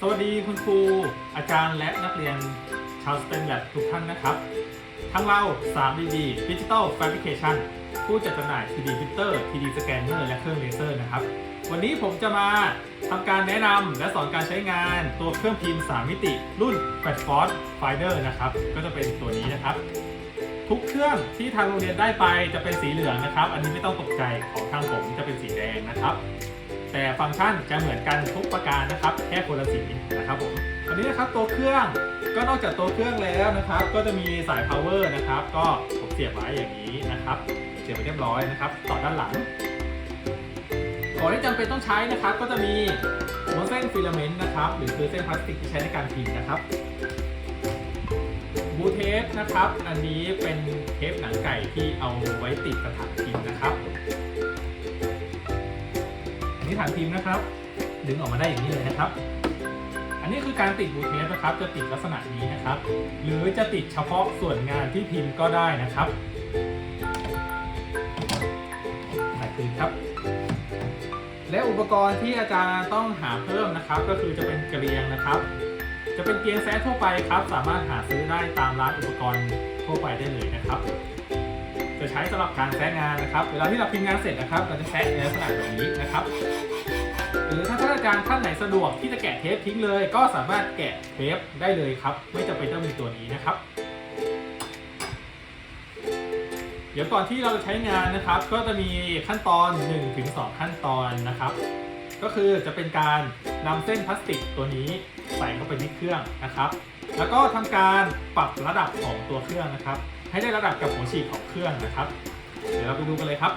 สวัสดีคุณครูอาจารย์และนักเรียนชาวสเตนแลบทุกท่านนะครับ ทั้งเรา 3DD Digital Fabrication ผู้จัดจำหน่าย 3D Printer 3D Scanner และเครื่องเลเซอร์นะครับ วันนี้ผมจะมาทำการแนะนำและสอนการใช้งานตัวเครื่องพิมพ์ 3 มิติ รุ่น f a t f o rce Finder นะครับ ก็จะเป็นตัวนี้นะครับ ทุกเครื่องที่ทางโรงเรียนได้ไปจะเป็นสีเหลืองนะครับ อันนี้ไม่ต้องตกใจของทางผมจะเป็นสีแดงนะครับ แต่ฟังก์ชันจะเหมือนกันทุกประการนะครับ แค่คนละสีนะครับผมอันนี้นะครับตัวเครื่องก็นอกจากตัวเครื่องแล้วนะครับ ก็จะมีสาย power นะครับ ก็ผมเสียบไว้อย่างนี้นะครับ เสียบไปเรียบร้อยนะครับ ต่อด้านหลังของที่จำเป็นต้องใช้นะครับ ก็จะมีม้วนเส้นฟิลาเมนต์นะครับ หรือคือเส้นพลาสติกที่ใช้ในการพิมพ์นะครับบูเทปนะครับ อันนี้เป็นเทปหนังไก่ที่เอาไว้ติดกระถางพิมพ์นะครับ นนี้ฐานพิมพ์นะครับ ดึงออกมาได้อย่างนี้เลยนะครับ อันนี้คือการติดบูเทปนะครับ จะติดลักษณะนี้นะครับ หรือจะติดเฉพาะส่วนงานที่พิมพ์ก็ได้นะครับใส่คืนครับ และอุปกรณ์ที่อาจารย์ต้องหาเพิ่มนะครับ ก็คือจะเป็นเกลียงนะครับ จะเป็นเกลียงแซะทั่วไปครับ สามารถหาซื้อได้ตามร้านอุปกรณ์ทั่วไปได้เลยนะครับ ใช้สำหรับการแซะงานนะครับ เวลาที่เราพิมพ์งานเสร็จนะครับ เราจะแซะในลักษณะแบบนี้นะครับ หรือถ้าท่านอาจารย์ท่านไหนสะดวกที่จะแกะเทปทิ้งเลย ก็สามารถแกะเทปได้เลยครับ ไม่จำเป็นต้องมีตัวนี้นะครับ เดี๋ยวก่อนที่เราจะใช้งานนะครับ ก็จะมีขั้นตอน 1-2 ขั้นตอนนะครับ ก็คือจะเป็นการนำเส้นพลาสติกตัวนี้ใส่เข้าไปที่เครื่องนะครับ แล้วก็ทำการปรับระดับของตัวเครื่องนะครับ ให้ได้ระดับกับหัวฉีดของเครื่องนะครับ เดี๋ยวเราไปดูกันเลยครับ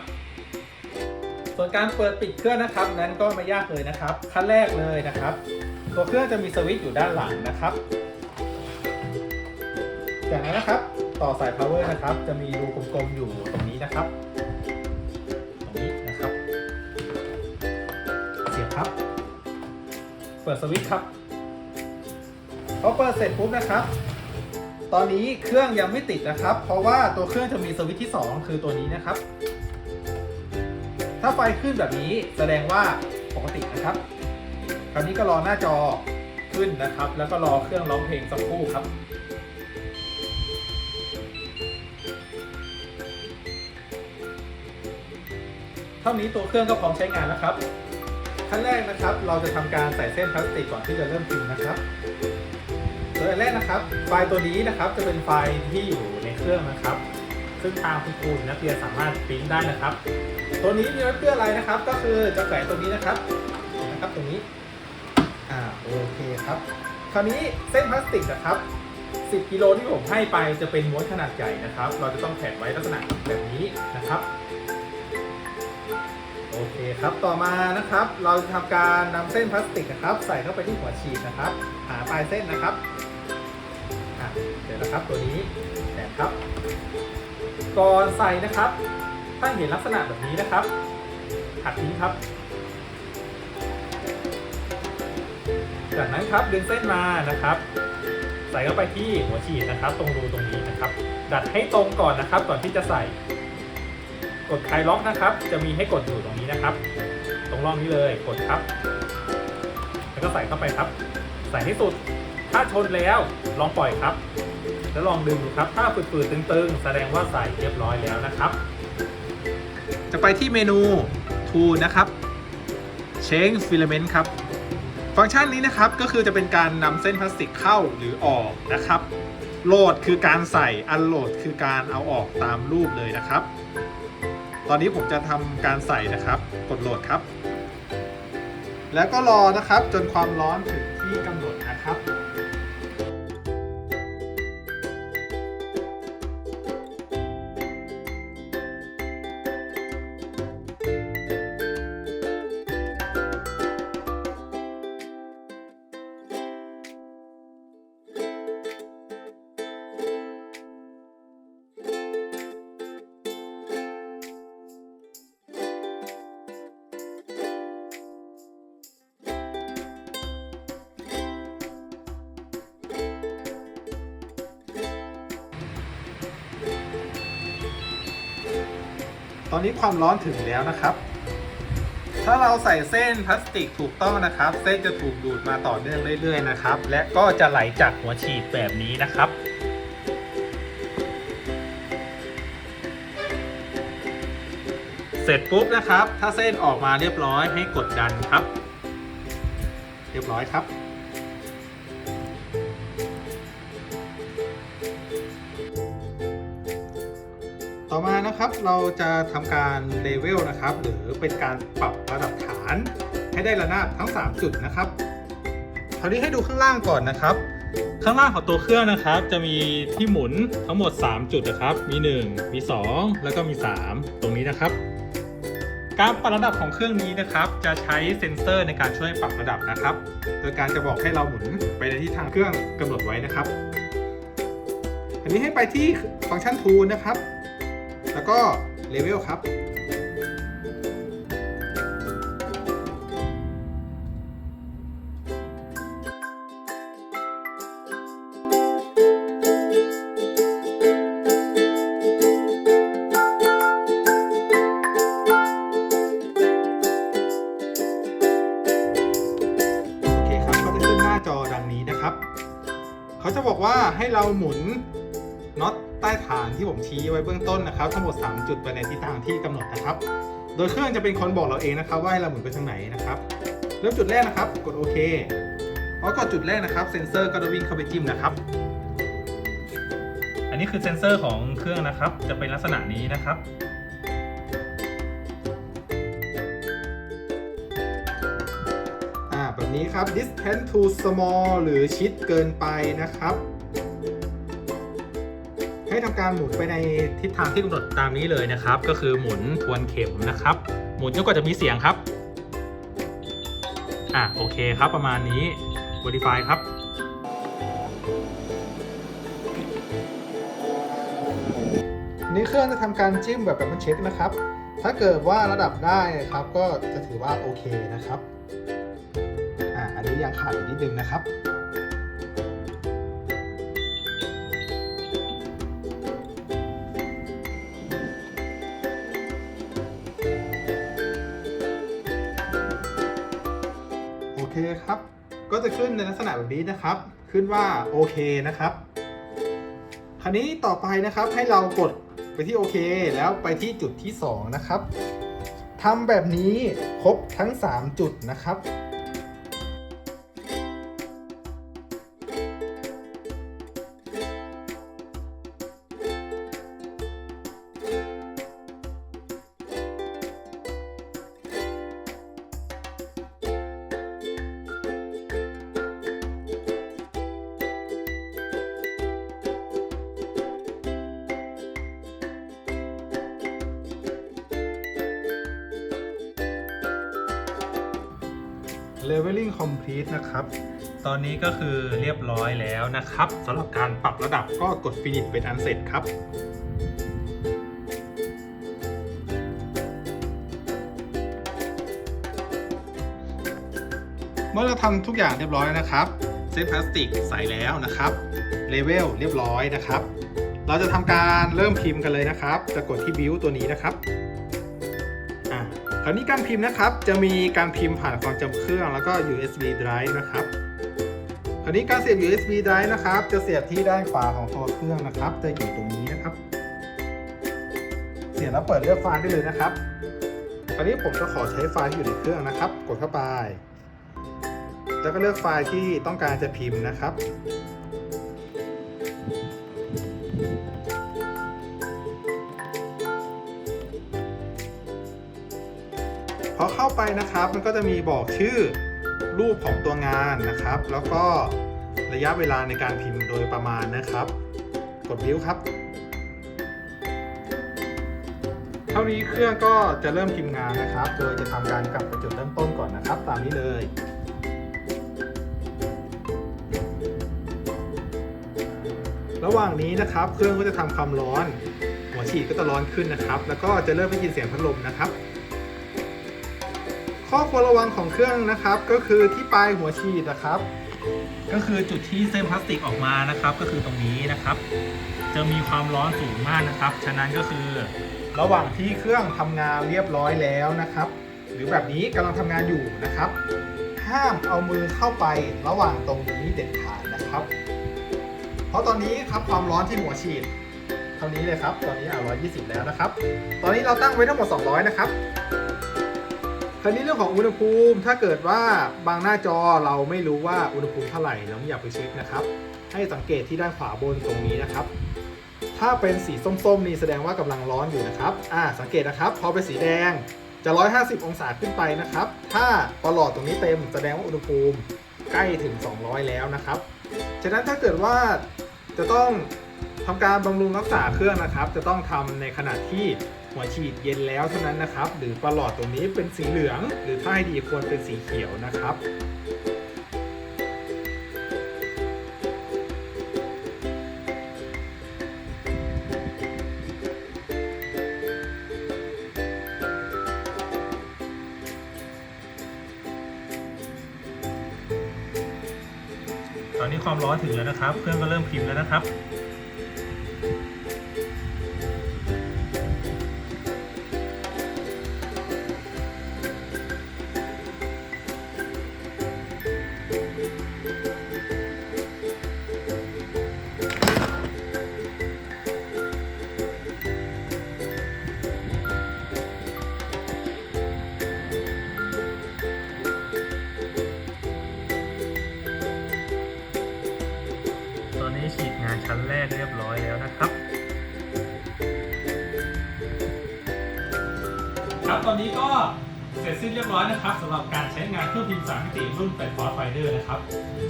ส่วนการเปิดปิดเครื่องนะครับ นั้นก็ไม่ยากเลยนะครับ ขั้นแรกเลยนะครับ ตัวเครื่องจะมีสวิตช์อยู่ด้านหลังนะครับจากนั้นนะครับ ต่อสาย power นะครับ จะมีรูกลมๆอยู่ตรงนี้นะครับ ตรงนี้นะครับ เสียบครับ เปิดสวิตช์ครับพอเปิดเสร็จปุ๊บนะครับ ตอนนี้เครื่องยังไม่ติดนะครับ เพราะว่าตัวเครื่องจะมีสวิตช์ที่ 2 คือตัวนี้นะครับ ถ้าไฟขึ้นแบบนี้แสดงว่าปกตินะครับ คราวนี้ก็รอหน้าจอขึ้นนะครับ แล้วก็รอเครื่องร้องเพลงสักครู่ครับเท่านี้ตัวเครื่องก็พร้อมใช้งานแล้วครับ ขั้นแรกนะครับ เราจะทำการใส่เส้นพลาสติกก่อนที่จะเริ่มพิมพ์นะครับ อันแรกนะครับ ไฟล์ตัวนี้นะครับจะเป็นไฟล์ที่อยู่ในเครื่องนะครับ ซึ่งทางคุณครูนักเรียนสามารถปริ้นได้นะครับ ตัวนี้มีไว้เพื่ออะไรนะครับ ก็คือจะแขวนตรงนี้นะครับนะครับตรงนี้อ่าโอเคครับ คราวนี้เส้นพลาสติกนะครับ 10กิโลที่ผมให้ไปจะเป็นม้วนขนาดใหญ่นะครับ เราจะต้องแขวนไว้ลักษณะแบบนี้นะครับโอเคครับต่อมานะครับ เราจะทำการนำเส้นพลาสติกนะครับ ใส่เข้าไปที่หัวฉีดนะครับ หาปลายเส้นนะครับ นะครับตัวนี้แตะครับ ก่อนใส่นะครับ ถ้าเห็นลักษณะแบบนี้นะครับหักทิ้งครับจากนั้นครับดึงเส้นมานะครับ ใส่เข้าไปที่หัวฉีดนะครับ ตรงรูตรงนี้นะครับ ดัดให้ตรงก่อนนะครับ ก่อนที่จะใส่ กดคลายล็อกนะครับ จะมีให้กดอยู่ตรงนี้นะครับ ตรงร่องนี้เลยกดครับ แล้วก็ใส่เข้าไปครับ ใส่ให้สุด ถ้าชนแล้วลองปล่อยครับ แล้วลองดึงดูครับ ถ้าฝืดๆตึงๆ แสดงว่าใส่เรียบร้อยแล้วนะครับ จะไปที่เมนู Tool นะครับ Change Filament ครับ ฟังก์ชันนี้นะครับก็คือจะเป็นการนำเส้นพลาสติกเข้าหรือออกนะครับโหลดคือการใส่อันโหลดคือการเอาออกตามรูปเลยนะครับ ตอนนี้ผมจะทำการใส่นะครับ กดโหลดครับ แล้วก็รอนะครับจนความร้อนถึง ตอนนี้ความร้อนถึงแล้วนะครับ ถ้าเราใส่เส้นพลาสติกถูกต้องนะครับ เส้นจะถูกดูดมาต่อเนื่องเรื่อย ๆ นะครับ และก็จะไหลจากหัวฉีดแบบนี้นะครับเสร็จปุ๊บนะครับ ถ้าเส้นออกมาเรียบร้อยให้กดดันครับ เรียบร้อยครับ ต่อมานะครับเราจะทำการเลเวลนะครับ หรือเป็นการปรับระดับฐานให้ได้ระนาบทั้ง 3 จุดนะครับคราวนี้ให้ดูข้างล่างก่อนนะครับ ข้างล่างของตัวเครื่องนะครับ จะมีที่หมุนทั้งหมด 3 จุดนะครับ มี 1 มี 2 แล้วก็มี 3 ตรงนี้นะครับการปรับระดับของเครื่องนี้นะครับ จะใช้เซ็นเซอร์ในการช่วยปรับระดับนะครับ โดยการจะบอกให้เราหมุนไปในทิศทางเครื่องกำหนดไว้นะครับ อันนี้ให้ไปที่ฟังก์ชัน Tool นะครับ แล้วก็เลเวลครับ โอเคครับ ก็จะขึ้นหน้าจอดังนี้นะครับ เขาจะบอกว่าให้เราหมุนน็อตใต้ฐาน ที่ผมชี้ไว้เบื้องต้นนะครับ ทั้งหมด 3 จุดไปในทิศทางที่กำหนดนะครับ โดยเครื่องจะเป็นคนบอกเราเองนะครับ ว่าให้เราหมุนไปทางไหนนะครับ เริ่มจุดแรกนะครับ กดโอเคพอกดจุดแรกนะครับ เซ็นเซอร์ก็จะวิ่งเข้าไปจิ้มนะครับ อันนี้คือเซ็นเซอร์ของเครื่องนะครับ จะเป็นลักษณะนี้นะครับอ่าแบบนี้ครับ distance too small หรือชิดเกินไปนะครับ ทำการหมุนไปในทิศทางที่กำหนดตามนี้เลยนะครับ ก็คือหมุนทวนเข็มนะครับ หมุนจนกว่าจะมีเสียงครับอะโอเคครับประมาณนี้ modify ครับนี่เครื่องจะทำการจิ้มแบบแบบมันเช็คนะครับ ถ้าเกิดว่าระดับได้ครับ ก็จะถือว่าโอเคนะครับ อ่าอันนี้ยังขาดอีกนิดนึงนะครับ ลักษณะแบบนี้นะครับ ขึ้นว่าโอเคนะครับ คราวนี้ต่อไปนะครับให้เรากดไปที่โอเค แล้วไปที่จุดที่ 2 นะครับทำแบบนี้ครบทั้ง 3 จุดนะครับ Leveling Complete นะครับ ตอนนี้ก็คือเรียบร้อยแล้วนะครับสำหรับการปรับระดับก็กด Finish เป็นอันเสร็จครับเมื่อเราทำทุกอย่างเรียบร้อยนะครับเส้นพลาสติกใส่แล้วนะครับ เลเวลเรียบร้อยนะครับ เราจะทำการเริ่มพิมพ์กันเลยนะครับ จะกดที่ Build ตัวนี้นะครับ คราวนี้การพิมพ์นะครับจะมีการพิมพ์ผ่านความจำเครื่องแล้วก็ USB drive นะครับคราวนี้การเสียบ USB drive นะครับ จะเสียบที่ด้านขวาของตัวเครื่องนะครับ จะอยู่ตรงนี้นะครับ เสียบแล้วเปิดเลือกไฟล์ได้เลยนะครับคราวนี้ผมจะขอใช้ไฟล์ที่อยู่ในเครื่องนะครับ กดเข้าไป แล้วก็เลือกไฟล์ที่ต้องการจะพิมพ์นะครับ เข้าไปนะครับ มันก็จะมีบอกชื่อรูปของตัวงานนะครับ แล้วก็ระยะเวลาในการพิมพ์โดยประมาณนะครับ กดบิ้วครับ เท่านี้เครื่องก็จะเริ่มพิมพ์งานนะครับ โดยจะทำการกลับไปจุดเริ่มต้นก่อนนะครับ ตามนี้เลยระหว่างนี้นะครับ เครื่องก็จะทำความร้อน หัวฉีดก็จะร้อนขึ้นนะครับ แล้วก็จะเริ่มได้ยินเสียงพัดลมนะครับ ข้อควรระวังของเครื่องนะครับ ก็คือที่ปลายหัวฉีดนะครับ ก็คือจุดที่เส้นพลาสติกออกมานะครับ ก็คือตรงนี้นะครับ จะมีความร้อนสูงมากนะครับ ฉะนั้นก็คือ ระหว่างที่เครื่องทำงานเรียบร้อยแล้วนะครับ หรือแบบนี้กำลังทำงานอยู่นะครับ ห้ามเอามือเข้าไประหว่างตรงนี้เด็ดขาดนะครับ เพราะตอนนี้ครับความร้อนที่หัวฉีดเท่านี้เลยครับ ตอนนี้อะ120 แล้วนะครับ ตอนนี้เราตั้งไว้ทั้งหมด 200 นะครับ คราวนี้เรื่องของอุณหภูมิถ้าเกิดว่าบางหน้าจอเราไม่รู้ว่าอุณหภูมิเท่าไหร่เราไม่อยากไปเช็คนะครับ ให้สังเกตที่ด้านขวาบนตรงนี้นะครับ ถ้าเป็นสีส้มๆนี่แสดงว่ากำลังร้อนอยู่นะครับอ่าสังเกตนะครับพอเป็นสีแดงจะ 150 องศาขึ้นไปนะครับ ถ้าปลอดตรงนี้เต็มแสดงว่าอุณหภูมิใกล้ถึง 200 แล้วนะครับ ฉะนั้นถ้าเกิดว่าจะต้องทำการบำรุงรักษาเครื่องนะครับ จะต้องทำในขณะที่ หัวฉีดเย็นแล้วเท่านั้นนะครับ หรือปลอดตรงนี้เป็นสีเหลือง หรือถ้าให้ดีควรเป็นสีเขียวนะครับตอนนี้ความร้อนถึงแล้วนะครับ เครื่องก็เริ่มพิมพ์แล้วนะครับ สิ้นเรียบร้อยนะครับสำหรับการใช้งานเครื่องพิมพ์สามมิติรุ่นเป็ดฟอร์ไฟเดอร์นะครับ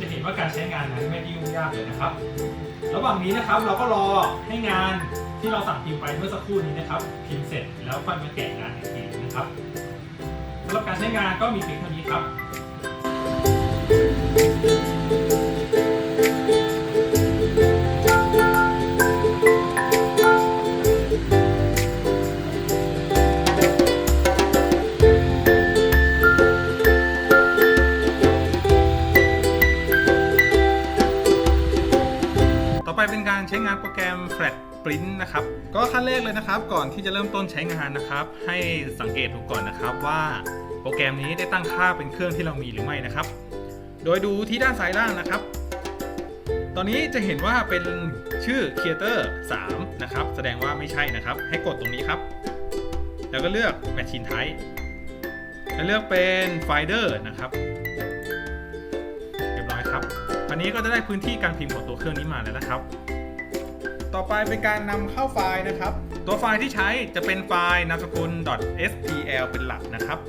จะเห็นว่าการใช้งานนั้นไม่ได้ยุ่งยากเลยนะครับ ระหว่างนี้นะครับเราก็รอให้งานที่เราสั่งพิมพ์ไปเมื่อสักครู่นี้นะครับ พิมพ์เสร็จแล้วค่อยมาแกะงานอีกทีนะครับสำหรับการใช้งานก็มีเพียงเท่านี้ครับ Flat Print นะครับ ก็ขั้นแรกเลยนะครับ ก่อนที่จะเริ่มต้นใช้งานนะครับ ให้สังเกตดูก่อนนะครับว่าโปรแกรมนี้ได้ตั้งค่าเป็นเครื่องที่เรามีหรือไม่นะครับ โดยดูที่ด้านซ้ายล่างนะครับ ตอนนี้จะเห็นว่าเป็นชื่อ Creator 3 นะครับ แสดงว่าไม่ใช่นะครับ ให้กดตรงนี้ครับ แล้วก็เลือก Machine Type แล้วเลือกเป็น Finder นะครับเรียบร้อยครับอันนี้ก็จะได้พื้นที่การพิมพ์ของตัวเครื่องนี้มาแล้วนะครับ ต่อไปเป็นการนำเข้าไฟล์นะครับ ตัวไฟล์ที่ใช้จะเป็นไฟล์นามสกุล .stl เป็นหลักนะครับ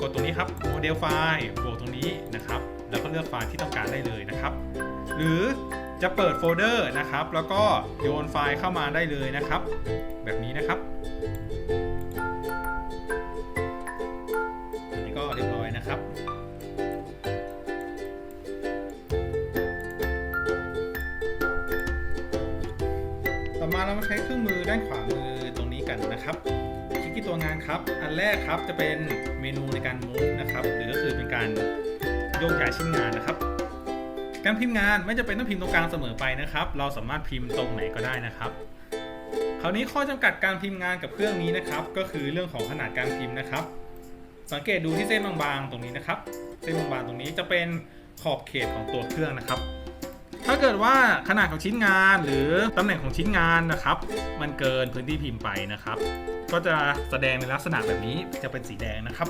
กดตรงนี้ครับโมเดลไฟล์บวกตรงนี้นะครับ แล้วก็เลือกไฟล์ที่ต้องการได้เลยนะครับ หรือจะเปิดโฟลเดอร์นะครับ แล้วก็โยนไฟล์เข้ามาได้เลยนะครับ แบบนี้นะครับ นะครับคลิกที่ตัวงานครับ อันแรกครับจะเป็นเมนูในการ move นะครับหรือก็คือเป็นการโยกย้ายชิ้นงานนะครับ การพิมพ์งานไม่จะเป็นต้องพิมพ์ตรงกลางเสมอไปนะครับ เราสามารถพิมพ์ตรงไหนก็ได้นะครับคราวนี้ข้อจำกัดการพิมพ์งานกับเครื่องนี้นะครับ ก็คือเรื่องของขนาดการพิมพ์นะครับ สังเกตดูที่เส้นบางๆตรงนี้นะครับ เส้นบางๆตรงนี้จะเป็นขอบเขตของตัวเครื่องนะครับ ถ้าเกิดว่าขนาดของชิ้นงานหรือตำแหน่งของชิ้นงานนะครับ มันเกินพื้นที่พิมพ์ไปนะครับ ก็จะแสดงในลักษณะแบบนี้จะเป็นสีแดงนะครับ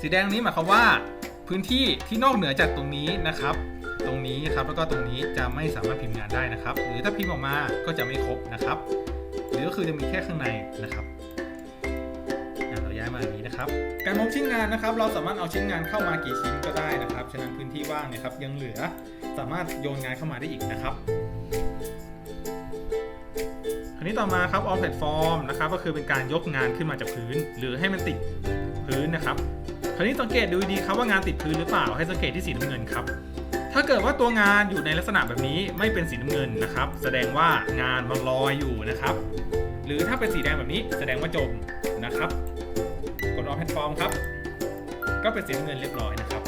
สีแดงนี้หมายความว่า พื้นที่ที่นอกเหนือจากตรงนี้นะครับ ตรงนี้ครับแล้วก็ตรงนี้จะไม่สามารถพิมพ์งานได้นะครับ หรือถ้าพิมพ์ออกมาก็จะไม่ครบนะครับ หรือก็คือจะมีแค่ข้างในนะครับเราย้ายมาอย่างนี้นะครับ การมบชิ้นงานนะครับ เราสามารถเอาชิ้นงานเข้ามากี่ชิ้นก็ได้นะครับ ฉะนั้นพื้นที่ว่างเนี่ยครับยังเหลือ สามารถโยนงานเข้ามาได้อีกนะครับคราวนี้ต่อมาครับ on platform นะครับก็คือเป็นการยกงานขึ้นมาจากพื้น หรือให้มันติดพื้นนะครับ คราวนี้สังเกตดูดีๆครับว่างานติดพื้นหรือเปล่า ให้สังเกตที่สีน้ำเงินครับ ถ้าเกิดว่าตัวงานอยู่ในลักษณะแบบนี้ไม่เป็นสีน้ำเงินนะครับ แสดงว่างานมันลอยอยู่นะครับ หรือถ้าเป็นสีแดงแบบนี้แสดงว่าจมนะครับ กด on platform ครับ ก็เป็นสีน้ำเงินเรียบร้อยนะครับ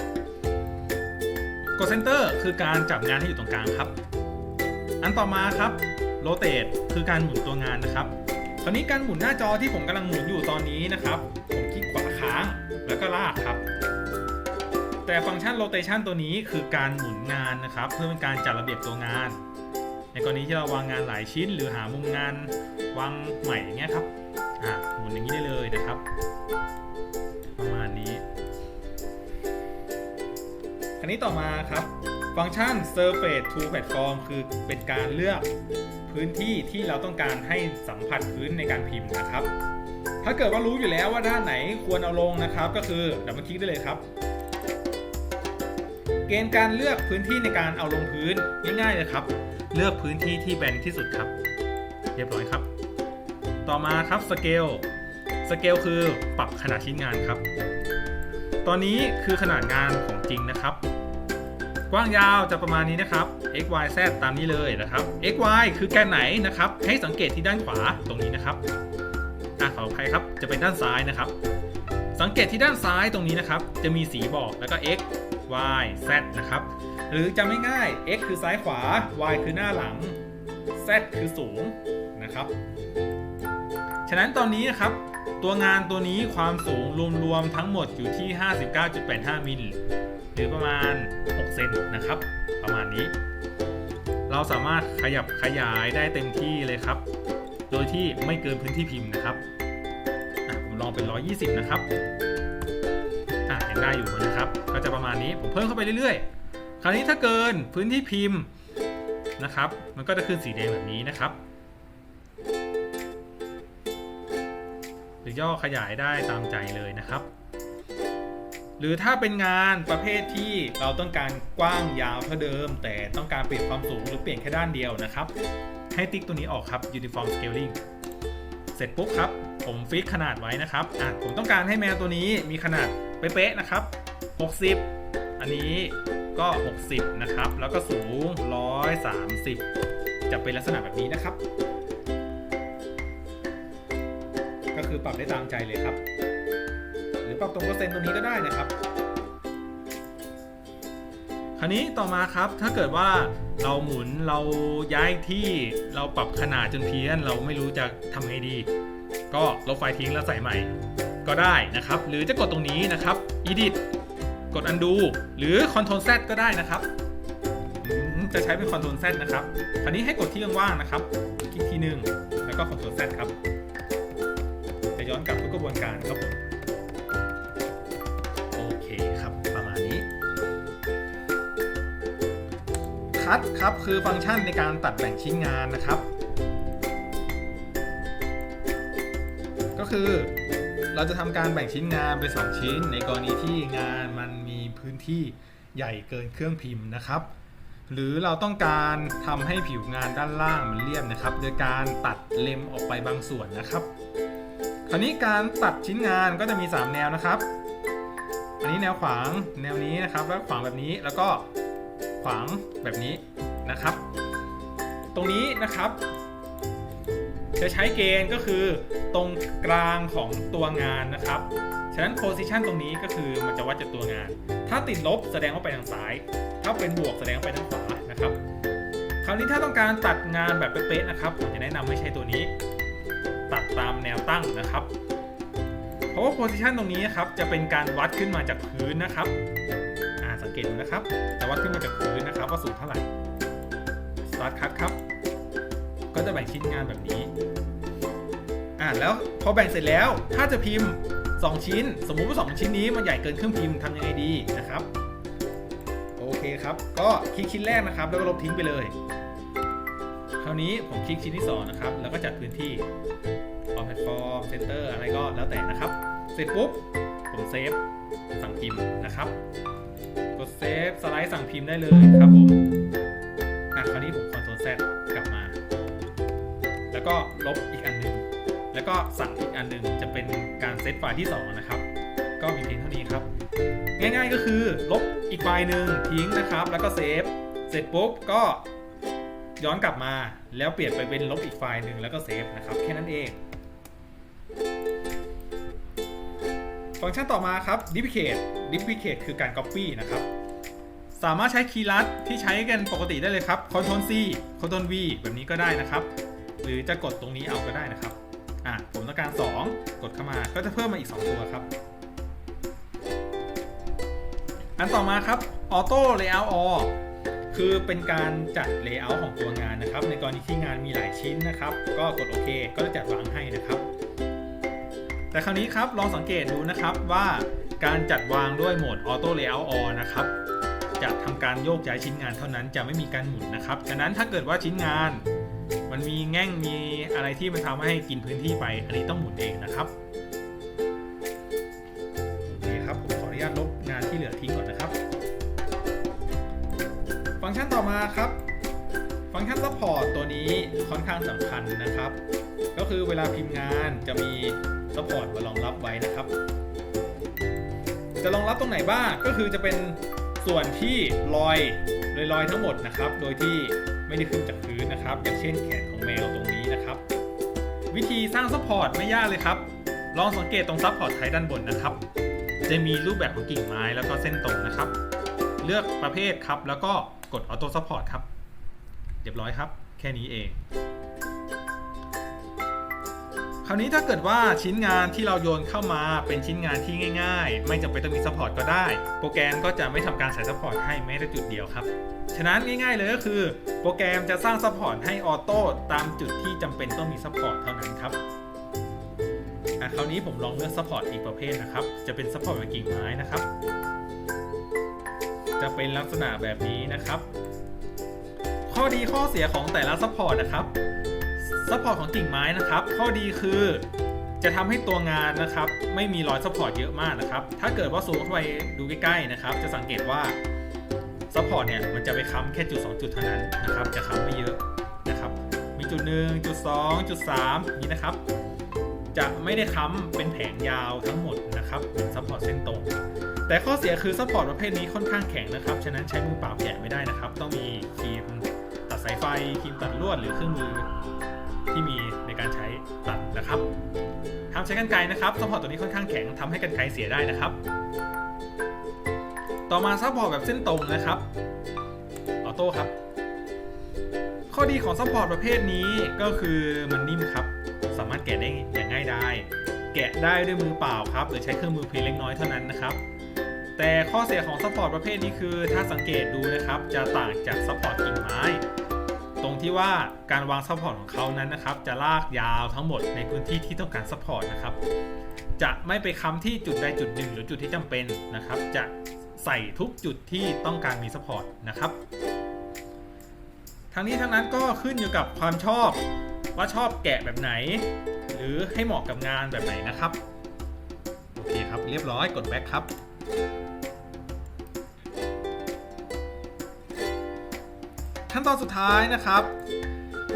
กด center คือการจับงานให้อยู่ตรงกลางครับ อันต่อมาครับ rotate คือการหมุนตัวงานนะครับคราวนี้การหมุนหน้าจอที่ผมกำลังหมุนอยู่ตอนนี้นะครับ ผมคาค้างแล้วก็ลากครับ แต่ฟังก์ชัน rotation ตัวนี้คือการหมุนงานนะครับ เพื่อเป็นการจัดระเบียบตัวงาน ในกรณีที่เราวางงานหลายชิ้น หรือหามุมงานวางใหม่อย่างเงี้ยครับอะหมุนอย่างนี้ได้เลยนะครับ นนี้ต่อมาครับ ฟังก์ชัน Surface to Platform คือเป็นการเลือกพื้นที่ที่เราต้องการให้สัมผัสพื้นในการพิมพ์นะครับ ถ้าเกิดว่ารู้อยู่แล้วว่าด้านไหนควรเอาลงนะครับ ก็คือดับเบิลคลิกได้เลยครับเกณฑ์การเลือกพื้นที่ในการเอาลงพื้นง่ายๆเลยครับ เลือกพื้นที่ที่แบนที่สุดครับ เรียบร้อยครับ ต่อมาครับสเกลสเกลคือปรับขนาดชิ้นงานครับ ตอนนี้คือขนาดงานของจริงนะครับ กว้างยาวจะประมาณนี้นะครับ x y z ตามนี้เลยนะครับ x y คือแกนไหนนะครับ ให้สังเกตที่ด้านขวาตรงนี้นะครับอะขออภัยครับ จะเป็นด้านซ้ายนะครับ สังเกตที่ด้านซ้ายตรงนี้นะครับ จะมีสีบอกแล้วก็ x y z นะครับ หรือจำไม่ง่าย x คือซ้ายขวา y คือหน้าหลัง z คือสูงนะครับ ฉะนั้นตอนนี้นะครับ ตัวงานตัวนี้ความสูงรวมๆทั้งหมดอยู่ที่ 59.85 มิล หรือประมาณ 6 เซนนะครับ ประมาณนี้ เราสามารถขยับขยายได้เต็มที่เลยครับ โดยที่ไม่เกินพื้นที่พิมพ์นะครับผมลองเป็น 120 นะครับอะยังได้อยู่นะครับ ก็จะประมาณนี้ผมเพิ่มเข้าไปเรื่อยๆ คราวนี้ถ้าเกินพื้นที่พิมพ์นะครับ มันก็จะขึ้นสีแดงแบบนี้นะครับหรือย่อขยายได้ตามใจเลยนะครับ หรือถ้าเป็นงานประเภทที่เราต้องการกว้างยาวเท่าเดิม แต่ต้องการเปลี่ยนความสูงหรือเปลี่ยนแค่ด้านเดียวนะครับ ให้ติ๊กตัวนี้ออกครับ uniform scaling เสร็จปุ๊บครับ ผมฟิกขนาดไว้นะครับอะผมต้องการให้แมวตัวนี้มีขนาดเป๊ะๆนะครับ 60 อันนี้ก็ 60 นะครับ แล้วก็สูง 130 จะเป็นลักษณะแบบนี้นะครับ ก็คือปรับได้ตามใจเลยครับ ปรับตรงเปอร์เซ็นต์ตัวนี้ก็ได้นะครับคราวนี้ต่อมาครับถ้าเกิดว่าเราหมุนเราย้ายที่เราปรับขนาดจนเพี้ยน เราไม่รู้จะทำไงดี ก็ลบไฟล์ทิ้งแล้วใส่ใหม่ก็ได้นะครับ หรือจะกดตรงนี้นะครับ edit กด undo หรือ ctrl z ก็ได้นะครับ จะใช้เป็น ctrl z นะครับ คราวนี้ให้กดที่ว่างๆนะครับ คลิกทีหนึ่งแล้วก็ ctrl z ครับจะย้อนกลับทุกกระบวนการครับผม คครับ ประมาณนี้คัดครับคือฟังก์ชันในการตัดแบ่งชิ้นงานนะครับ ก็คือเราจะทำการแบ่งชิ้นงานเป็น2ชิ้น ในกรณีที่งานมันมีพื้นที่ใหญ่เกินเครื่องพิมพ์นะครับ หรือเราต้องการทำให้ผิวงานด้านล่างมันเรียบนะครับ โดยการตัดเล็มออกไปบางส่วนนะครับ คราวนี้การตัดชิ้นงานก็จะมี 3 แนวนะครับ อันนี้แนวขวางแนวนี้นะครับแล้วขวางแบบนี้แล้วก็ขวางแบบนี้นะครับ ตรงนี้นะครับ จะใช้เกณฑ์ก็คือตรงกลางของตัวงานนะครับ ฉะนั้น position ตรงนี้ก็คือมันจะวัดจากตัวงาน ถ้าติดลบแสดงว่าไปทางซ้าย ถ้าเป็นบวกแสดงว่าไปทางขวานะครับ คราวนี้ถ้าต้องการตัดงานแบบเป๊ะๆนะครับผมจะแนะนำให้ใช้ตัวนี้ ตัดตามแนวตั้งนะครับ เพราะว่า position ตรงนี้นะครับจะเป็นการวัดขึ้นมาจากพื้นนะครับอาสังเกตดูนะครับ จะวัดขึ้นมาจากพื้นนะครับว่าสูงเท่าไหร่ start cut ครับ ก็จะแบ่งชิ้นงานแบบนี้อ่าแล้วพอแบ่งเสร็จแล้วถ้าจะพิมพ์ 2 ชิ้น สมมุติว่า 2 ชิ้นนี้มันใหญ่เกินเครื่องพิมพ์ทำยังไงดีนะครับโอเคครับ ก็คลิกชิ้นแรกนะครับ แล้วก็ลบทิ้งไปเลย คราวนี้ผมคลิกชิ้นที่ 2 นะครับ แล้วก็จัดพื้นที่ ออแพลตฟอร์มเซนเตอร์อะไรก็แล้วแต่นะครับ เสร็จปุ๊บ ผมเซฟสั่งพิมพ์นะครับ กดเซฟสไลด์สั่งพิมพ์ได้เลยครับผมอะคราวนี้ผมคอนโทรล Z กลับมา แล้วก็ลบอีกอันหนึ่งแล้วก็สั่งอีกอันหนึ่งจะเป็นการเซตไฟล์ที่ 2 นะครับ ก็มีเพียงเท่านี้ครับ ง่ายๆก็คือลบอีกไฟล์หนึ่งทิ้งนะครับ แล้วก็เซฟเสร็จปุ๊บก็ย้อนกลับมาแล้วเปลี่ยนไปเป็นลบอีกไฟล์หนึ่งแล้วก็เซฟนะครับ แค่นั้นเอง ฟังก์ชันต่อมาครับ duplicate duplicate คือการ copy นะครับ สามารถใช้คีย์ลัดที่ใช้กันปกติได้เลยครับ Ctrl C Ctrl V แบบนี้ก็ได้นะครับ หรือจะกดตรงนี้เอาก็ได้นะครับ อะ ผมต้องการ 2 กดเข้ามา ก็จะเพิ่มมาอีก 2 ตัวครับ อันต่อมาครับ Auto Layout All คือเป็นการจัด Layout ของตัวงานนะครับ ในกรณีที่งานมีหลายชิ้นนะครับ ก็กดโอเค ก็จะจัดวางให้นะครับ แต่คราวนี้ครับลองสังเกตดูนะครับว่าการจัดวางด้วยโหมด Auto Layout All นะครับจะทำการโยกย้ายชิ้นงานเท่านั้นจะไม่มีการหมุนนะครับฉะนั้นถ้าเกิดว่าชิ้นงาน มันมีแง่งมีอะไรที่มันทำให้กินพื้นที่ไป อันนี้ต้องหมุนเองนะครับโอเครับผมขออนุญาตลบงานที่เหลือทิ้งก่อนนะครับ ฟังก์ชันต่อมาครับ ฟังก์ชัน support ตัวนี้ค่อนข้างสำคัญนะครับ ก็คือเวลาพิมพ์งานจะมี support มารองรับไว้นะครับ จะรองรับตรงไหนบ้างก็คือจะเป็นส่วนที่ลอยลอยลอยๆทั้งหมดนะครับ โดยที่ไม่ได้ขึ้นจากพื้นนะครับ อย่างเช่นแขนของแมวตรงนี้นะครับ วิธีสร้างซัพพอร์ตไม่ยากเลยครับ ลองสังเกตตรงซัพพอร์ตไทยด้านบนนะครับ จะมีรูปแบบของกิ่งไม้แล้วก็เส้นตรงนะครับ เลือกประเภทครับ แล้วก็กดออโต้ซัพพอร์ตครับ เรียบร้อยครับ แค่นี้เอง คราวนี้ถ้าเกิดว่าชิ้นงานที่เราโยนเข้ามาเป็นชิ้นงานที่ง่าย ๆ ไม่จำเป็นต้องมีซัพพอร์ตก็ได้ โปรแกรมก็จะไม่ทำการใส่ซัพพอร์ตให้แม้แต่จุดเดียวครับ ฉะนั้นง่ายๆเลยก็คือ โปรแกรมจะสร้างซัพพอร์ตให้ออโต้ตามจุดที่จำเป็นต้องมีซัพพอร์ตเท่านั้นครับอะคราวนี้ผมลองเลือกซัพพอร์ตอีกประเภทนะครับ จะเป็นซัพพอร์ตแบบกิ่งไม้นะครับ จะเป็นลักษณะแบบนี้นะครับ ข้อดีข้อเสียของแต่ละซัพพอร์ตนะครับ ซัพพอร์ตของกิ่งไม้นะครับ ข้อดีคือจะทำให้ตัวงานนะครับไม่มีรอยซัพพอร์ตเยอะมากนะครับ ถ้าเกิดว่าซูมเข้าไปดูใกล้ๆนะครับ จะสังเกตว่าซัพพอร์ตเนี่ยมันจะไปค้ำแค่จุด 2 จุดเท่านั้นนะครับ จะค้ำไม่เยอะนะครับ มีจุด1จุด2จุด3นี้นะครับ จะไม่ได้ค้ำเป็นแผงยาวทั้งหมดนะครับเหมือนซัพพอร์ตเส้นตรงแต่ข้อเสียคือซัพพอร์ตประเภทนี้ค่อนข้างแข็งนะครับ ฉะนั้นใช้มือเปล่าแกะไม่ได้นะครับ ต้องมีครีมตัดสายไฟครีมตัดลวดหรือเครื่องมือ ที่มีในการใช้ตัดนะครับห้ามใช้กันไกรนะครับซัพพอร์ตตัวนี้ค่อนข้างแข็งทำให้กันไกรเสียได้นะครับ ต่อมาซัพพอร์ตแบบเส้นตรงนะครับออโต้ครับ ข้อดีของซัพพอร์ตประเภทนี้ก็คือมันนิ่มครับ สามารถแกะได้อย่างง่ายไดายแกะได้ด้วยมือเปล่าครับหรือใช้เครื่องมือเพียงเล็กน้อยเท่านั้นนะครับ แต่ข้อเสียของซัพพอร์ตประเภทนี้คือถ้าสังเกตดูนะครับ จะต่างจากซัพพอร์ตกิ่งไม้ ตรงที่ว่าการวางซัพพอร์ตของเขานั้นนะครับ จะลากยาวทั้งหมดในพื้นที่ที่ต้องการซัพพอร์ตนะครับ จะไม่ไปค้ำที่จุดใดจุดหนึ่ง หรือจุดที่จำเป็นนะครับ จะใส่ทุกจุดที่ต้องการมีซัพพอร์ตนะครับ ทั้งนี้ทั้งนั้นก็ขึ้นอยู่กับความชอบว่าชอบแกะแบบไหน หรือให้เหมาะกับงานแบบไหนนะครับ โอเคครับ เรียบร้อยกดแบ็คครับ ขั้นตอนสุดท้ายนะครับ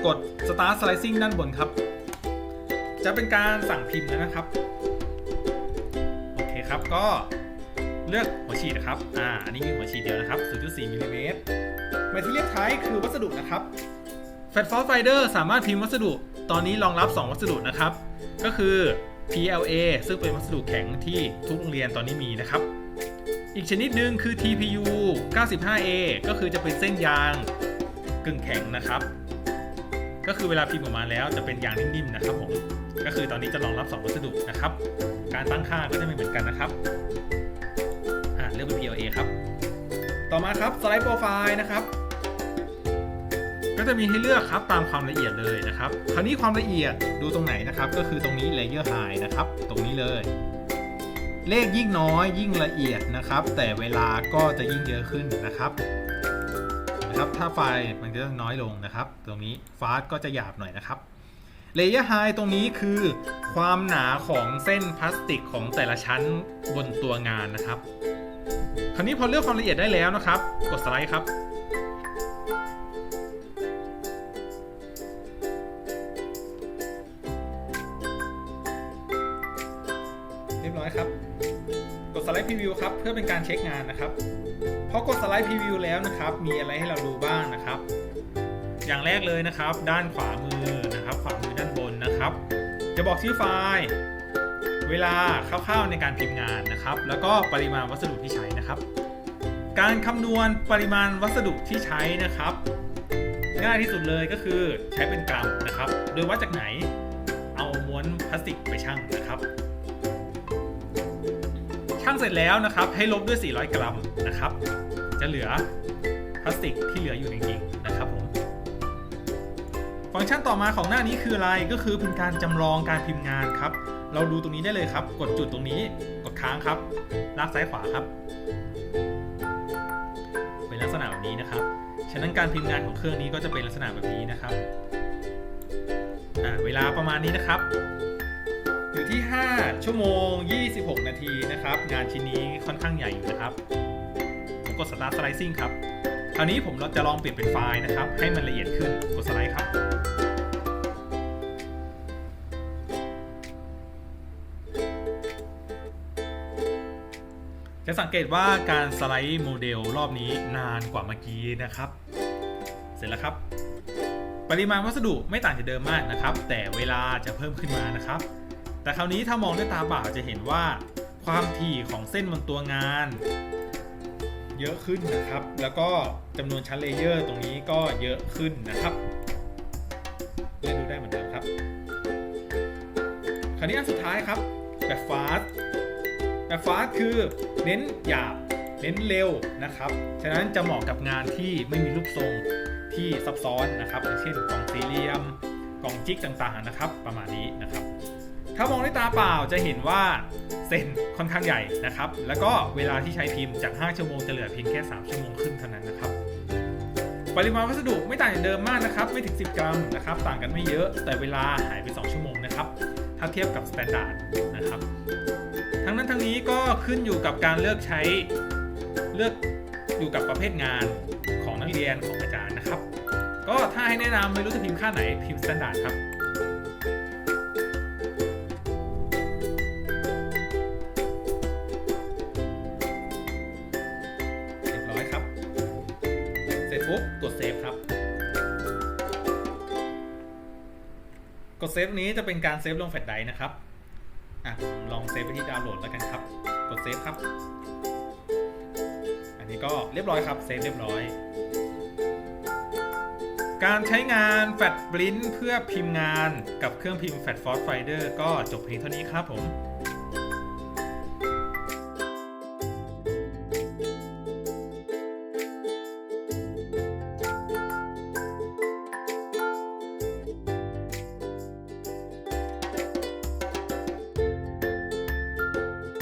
กด start slicing ด้านบนครับ จะเป็นการสั่งพิมพ์แล้วนะครับ โอเคครับก็เลือกหัวฉีดนะครับ อ่า อันนี้มีหัวฉีดเดียวนะครับ 0.4มิลลิเมตร Material Type คือวัสดุนะครับ Fat Force Finder สามารถพิมพ์วัสดุ ตอนนี้รองรับ 2 วัสดุนะครับ ก็คือ PLA ซึ่งเป็นวัสดุแข็งที่ทุกโรงเรียนตอนนี้มีนะครับ อีกชนิดหนึ่งคือ TPU 95A ก็คือจะเป็นเส้นยาง งแข็งนะครับ ก็คือเวลาพิมพ์ออกมาแล้วจะเป็นยางนิ่มๆนะครับผมก็คือตอนนี้จะรองรับ 2 วัสดุนะครับ การตั้งค่าก็จะไม่เหมือนกันนะครับอ่าเลือกเป็น PLA ครับ ต่อมาครับสไลด์โปรไฟล์นะครับก็จะมีให้เลือกครับตามความละเอียดเลยนะครับ คราวนี้ความละเอียดดูตรงไหนนะครับ ก็คือตรงนี้ Layer High นะครับ ตรงนี้เลย เลขยิ่งน้อยยิ่งละเอียดนะครับ แต่เวลาก็จะยิ่งเยอะขึ้นนะครับ นะครับ ถ้าไฟล์มันจะน้อยลงนะครับ ตรงนี้ฟาสก็จะหยาบหน่อยนะครับ Layer High ตรงนี้คือความหนาของเส้นพลาสติกของแต่ละชั้นบนตัวงานนะครับ คราวนี้พอเลือกความละเอียดได้แล้วนะครับ กดสไลด์ครับ เรียบร้อยครับ กดสไลด์พรีวิวครับ เพื่อเป็นการเช็คงานนะครับ พอกดสไลด์พรีวิวแล้วนะครับ มีอะไรให้เราดูบ้างนะครับ อย่างแรกเลยนะครับ ด้านขวามือนะครับ ขวามือด้านบนนะครับ จะบอกชื่อไฟล์ เวลาคร่าวๆในการพิมพ์งานนะครับ แล้วก็ปริมาณวัสดุที่ใช้นะครับ การคำนวณปริมาณวัสดุที่ใช้นะครับ ง่ายที่สุดเลยก็คือใช้เป็นกรัมนะครับ โดยวัดจากไหนเอาม้วนพลาสติกไปชั่งนะครับชั่งชั่งเสร็จแล้วนะครับให้ลบด้วย 400 กรัมนะครับ จะเหลือพลาสติกที่เหลืออยู่จริงๆนะครับผมฟังก์ชันต่อมาของหน้านี้คืออะไรก็คือเป็นการจำลองการพิมพ์งานครับ เราดูตรงนี้ได้เลยครับ กดจุดตรงนี้กดค้างครับ ลากซ้ายขวาครับ เป็นลักษณะแบบนี้นะครับฉะนั้นการพิมพ์งานของเครื่องนี้ก็จะเป็นลักษณะแบบนี้นะครับเวลาประมาณนี้นะครับ อยู่ที่ 5 ชั่วโมง 26 นาทีนะครับ งานชิ้นนี้ค่อนข้างใหญ่อยู่นะครับ กด start slicing ครับ คราวนี้ผมเราจะลองเปลี่ยนเป็นไฟล์นะครับ ให้มันละเอียดขึ้น กดสไลด์ครับ จะสังเกตว่าการสไลด์โมเดลรอบนี้นานกว่าเมื่อกี้นะครับ เสร็จแล้วครับ ปริมาณวัสดุไม่ต่างจากเดิมมากนะครับ แต่เวลาจะเพิ่มขึ้นมานะครับ แต่คราวนี้ถ้ามองด้วยตาเปล่าจะเห็นว่าความถี่ของเส้นบนตัวงาน เยอะขึ้นนะครับ แล้วก็จำนวนชั้นเลเยอร์ตรงนี้ก็เยอะขึ้นนะครับเล่นดูได้เหมือนเดิมครับ คราวนี้อันสุดท้ายครับ แบบฟาสแบบฟาสคือเน้นหยาบ เน้นเร็วนะครับ ฉะนั้นจะเหมาะกับงานที่ไม่มีรูปทรงที่ซับซ้อนนะครับ อย่างเช่นกล่องสี่เหลี่ยม กล่องจิ๊กต่างๆนะครับ ประมาณนี้นะครับ ถ้ามองด้วยตาเปล่าจะเห็นว่าเส้นค่อนข้างใหญ่นะครับ แล้วก็เวลาที่ใช้พิมพ์จาก 5 ชั่วโมงจะเหลือเพียงแค่ 3 ชั่วโมงครึ่งเท่านั้นนะครับ ปริมาณวัสดุไม่ต่างจากเดิมมากนะครับ ไม่ถึง 10 กรัมนะครับ ต่างกันไม่เยอะ แต่เวลาหายไป 2 ชั่วโมงนะครับ ถ้าเทียบกับสแตนดาร์ดนะครับ ทั้งนั้นทั้งนี้ก็ขึ้นอยู่กับการเลือกใช้เลือกอยู่กับประเภทงานของนักเรียนของอาจารย์นะครับ ก็ถ้าให้แนะนำไม่รู้จะพิมพ์ค่าไหนพิมพ์สแตนดาร์ดครับ กดเซฟครับ กดเซฟนี้จะเป็นการเซฟลงแฟลชไดร์นะครับอะผมลองเซฟไปที่ดาวน์โหลดแล้วกันครับ กดเซฟครับ อันนี้ก็เรียบร้อยครับ เซฟเรียบร้อย การใช้งานแฟลชบลินเพื่อพิมพ์งานกับเครื่องพิมพ์แฟลชฟอร์สไฟเดอร์ก็จบเพียงเท่านี้ครับผม